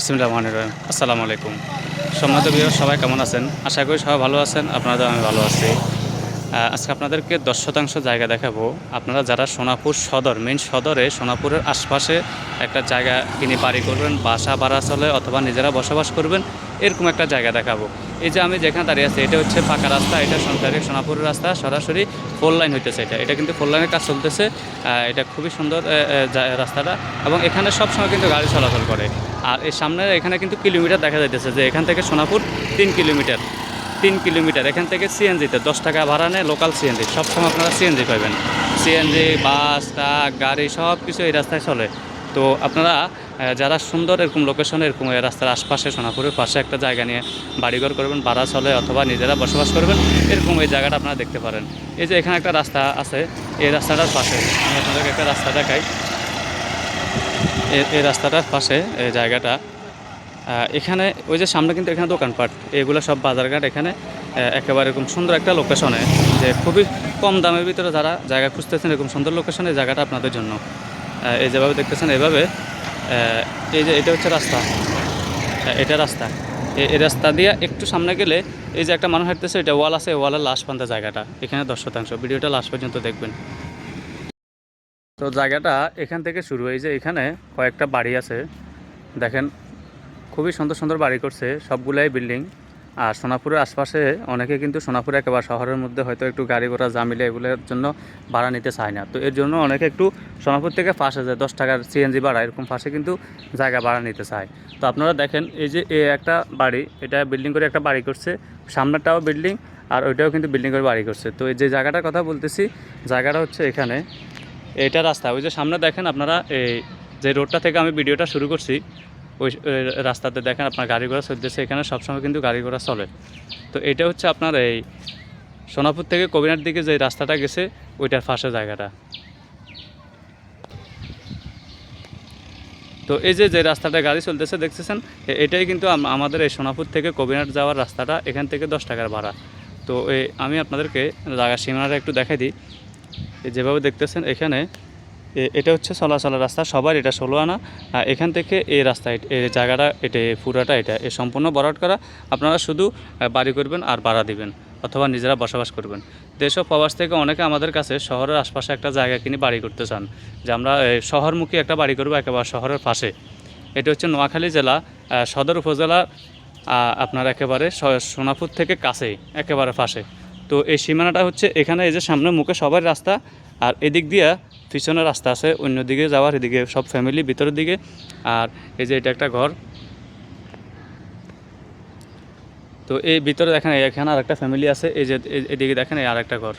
ইসমিল্লা রহমান রহিম। আসসালামু আলাইকুম। সম্মানিত বিভাগ সবাই কেমন আছেন? আশা করি সবাই ভালো আছেন। আপনাদের আমি ভালো আছি। আজকে আপনাদেরকে দশ শতাংশ জায়গা দেখাবো। আপনারা যারা সোনাপুর সদর মেন সদরে, সোনাপুরের আশপাশে একটা জায়গা কিনে বাড়ি করবেন, বাসা ভাড়া চলে অথবা নিজেরা বসবাস করবেন, এরকম একটা জায়গা দেখাবো। এই যে আমি যেখানে দাঁড়িয়ে আছি, এটা হচ্ছে পাকা রাস্তা, এটা সরকারি সোনাপুরের রাস্তা, সরাসরি ফোর লাইন হইতেছে এটা। এটা কিন্তু ফোর লাইনের কাজ চলতেছে এটা খুবই সুন্দর রাস্তাটা। এবং এখানে সবসময় কিন্তু গাড়ি চলাচল করে। আর এর সামনে এখানে কিন্তু কিলোমিটার দেখা যাইতেছে যে এখান থেকে সোনাপুর তিন কিলোমিটার। তিন কিলোমিটার। এখান থেকে সিএনজিতে দশ টাকা ভাড়া নেয় লোকাল সিএনজি। সবসময় আপনারা সিএনজি পাবেন। সিএনজি, বাস, ট্রাক, গাড়ি সব কিছু এই রাস্তায় চলে। তো আপনারা যারা সুন্দর এরকম লোকেশনে এরকম এই রাস্তার আশপাশে সোনাপুরের পাশে একটা জায়গা নিয়ে বাড়িঘর করবেন, ভাড়া চলে অথবা নিজেরা বসবাস করবেন, এরকম এই জায়গাটা আপনারা দেখতে পারেন। এই যে এখানে একটা রাস্তা আছে, এই রাস্তাটার পাশে, আমি আপনাদেরকে একটা রাস্তা দেখাই। এই রাস্তাটার পাশে এই জায়গাটা এখানে ওই যে সামনে কিন্তু এখানে দোকানপাট, এগুলো সব বাজারঘাট এখানে একেবারে এরকম সুন্দর একটা লোকেশনে যে খুবই কম দামের ভিতরে যারা জায়গা খুঁজতেছেন এরকম সুন্দর লোকেশনে জায়গাটা আপনাদের জন্য। এই যেভাবে দেখতেছেন এভাবে এই যে এটা হচ্ছে রাস্তা এটা রাস্তা। এই রাস্তা দিয়ে একটু সামনে গেলে এই যে একটা মানুষ হাঁটতেছে, এটা ওয়াল আছে, ওয়ালের লাশ পান্তা জায়গাটা, এখানে দশ শতাংশ। ভিডিওটা লাস্ট পর্যন্ত দেখবেন। তো জায়গাটা এখান থেকে শুরু, এই যে এখানে কয়েকটা বাড়ি আছে, দেখেন খুবই সুন্দর সুন্দর বাড়ি করছে, সবগুলাই বিল্ডিং আর সোনাপুরের আশপাশে অনেকে কিন্তু সোনাপুর একেবারে শহরের মধ্যে হয়তো একটু গাড়ি ঘোড়া জামিলে এগুলোর জন্য ভাড়া নিতে চায় না। তো এর জন্য অনেকে একটু সোনাপুর থেকে ফাঁসে যায়, দশ টাকার সিএনজি ভাড়া, এরকম ফাঁসে কিন্তু জায়গা ভাড়া নিতে চায়। তো আপনারা দেখেন, এই যে এ একটা বাড়ি, এটা বিল্ডিং করে একটা বাড়ি করছে সামনেটাও বিল্ডিং আর ওইটাও কিন্তু বিল্ডিং করে বাড়ি করছে। তো এই যে জায়গাটার কথা বলতেছি, জায়গাটা হচ্ছে এখানে এটা রাস্তা। ওই যে সামনে দেখেন আপনারা, এই যে রোডটা থেকে আমি ভিডিওটা শুরু করছি ওই রাস্তাতে দেখেন আপনার গাড়ি ঘোড়া চলতেছে এখানে, সবসময় কিন্তু গাড়ি ঘোড়া চলে। তো এটা হচ্ছে আপনার এই সোনাপুর থেকে কবিনার দিকে যে রাস্তাটা গেছে, ওইটার ফাঁসে জায়গাটা। তো এই যে যে রাস্তাটা গাড়ি চলতেছে, দেখতেছেন এটাই কিন্তু আমাদের এই সোনাপুর থেকে কবিনার যাওয়ার রাস্তাটা, এখান থেকে দশ টাকার ভাড়া। তো আমি আপনাদেরকে জায়গা সীমানাটা একটু দেখাই দিই। যেভাবে দেখতেছেন, এখানে এটা হচ্ছে চলাচলের রাস্তা, সবার এটা ষোলো আনা। এখান থেকে এই রাস্তা এই জায়গাটা, এটা পুরাটা, এটা, এ সম্পূর্ণ বরাট করা। আপনারা শুধু বাড়ি করবেন আর ভাড়া দিবেন, অথবা নিজেরা বসবাস করবেন। দেশ প্রবাস থেকে অনেকে আমাদের কাছে শহরের আশপাশে একটা জায়গা কিনে বাড়ি করতে চান, যে আমরা শহরমুখী একটা বাড়ি করব একেবারে শহরের পাশে। এটা হচ্ছে নোয়াখালী জেলা সদর উপজেলা আপনার একেবারে সোনাপুর থেকে কাছেই, একেবারে পাশে। তো এই সীমানাটা হচ্ছে এখানে এই যে সামনে মুখে সবার রাস্তা, আর এদিক দিয়ে পিছনে রাস্তা আছে, অন্য দিকে যাওয়ার এদিকে সব ফ্যামিলি ভিতরের দিকে। আর এই যে এটা একটা ঘর। তো এই ভিতরে দেখেন, এখানে আর একটা ফ্যামিলি আছে, এই যে এদিকে দেখেন আর একটা ঘর।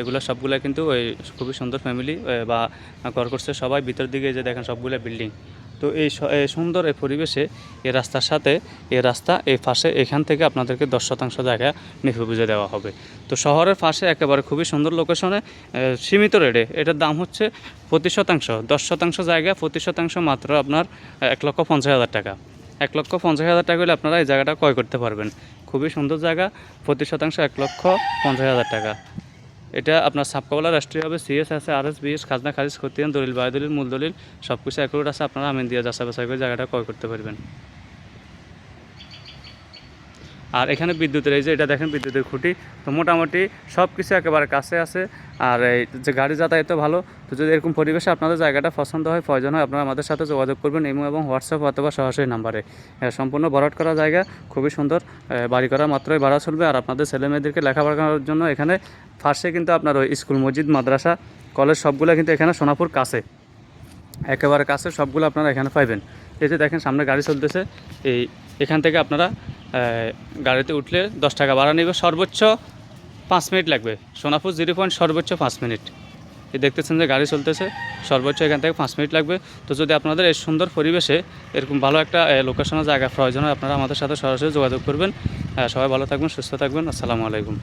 এগুলো সবগুলো কিন্তু ওই খুবই সুন্দর ফ্যামিলি বা ঘর করছে সবাই। ভিতর দিকে যে দেখেন, সবগুলো বিল্ডিং তো এই সুন্দর এই পরিবেশে এই রাস্তার সাথে এই রাস্তা এই পাশে এখান থেকে আপনাদেরকে দশ শতাংশ জায়গা নিখু বুঝে দেওয়া হবে। তো শহরের পাশে একেবারে খুবই সুন্দর লোকেশনে সীমিত রেটে এটার দাম হচ্ছে প্রতি শতাংশ, দশ শতাংশ জায়গা, প্রতি শতাংশ মাত্র আপনার এক লক্ষ পঞ্চাশ হাজার টাকা। এক লক্ষ পঞ্চাশ হাজার টাকা হলে আপনারা এই জায়গাটা ক্রয় করতে পারবেন। খুবই সুন্দর জায়গা, প্রতি শতাংশ এক লক্ষ পঞ্চাশ হাজার টাকা। এটা আপনার সাপকাওয়ালা রাষ্ট্রীয় হবে সিএস আছে আর এস বিএস খাজনা, খারিজ, খতিয়ান, দলিল বায়ু দলিল মূল দলিল সব কিছু অ্যাকুরেট আছে, আপনারা আমিন দিয়ে যাচাই বাছাই করে জায়গাটা ক্রয় করতে পারবেন। আর এখানে বিদ্যুতের, এই যে এটা দেখেন বিদ্যুতের খুঁটি। তো মোটামুটি সব কিছু একেবারে কাছে আছে। আর এই যে গাড়ি যাতায়াতও ভালো। তো যদি এরকম পরিবেশে আপনাদের জায়গাটা পছন্দ হয়, প্রয়োজন হয়, আপনারা আমাদের সাথে যোগাযোগ করবেন ইমো এবং হোয়াটসঅ্যাপ অথবা সরাসরি নাম্বারে। সম্পূর্ণ ভরাট করা জায়গা, খুবই সুন্দর। বাড়ি করা মাত্রই ভাড়া চলবে। আর আপনাদের ছেলে মেয়েদেরকে লেখাপড়া জন্য এখানে ফার্স্টে কিন্তু আপনার ওই স্কুল, মসজিদ, মাদ্রাসা, কলেজ সবগুলো কিন্তু এখানে সোনাপুর কাছে। একেবারে কাছে সবগুলো আপনারা এখানে পাইবেন। এই যে দেখেন সামনে গাড়ি চলতেছে। এই এখান থেকে আপনারা গাড়িতে উঠলে দশ টাকা ভাড়া নেবে সর্বোচ্চ পাঁচ মিনিট লাগবে। সোনাপুর জিরো পয়েন্ট সর্বোচ্চ পাঁচ মিনিট। এই দেখতেছেন যে গাড়ি চলতেছে সর্বোচ্চ এখান থেকে পাঁচ মিনিট লাগবে। তো যদি আপনাদের এই সুন্দর পরিবেশে এরকম ভালো একটা লোকেশনের জায়গা প্রয়োজন হয় আপনারা আমাদের সাথে সরাসরি যোগাযোগ করবেন। আহ, সবাই ভালো থাকবেন সুস্থ থাকবেন আসসালামু আলাইকুম।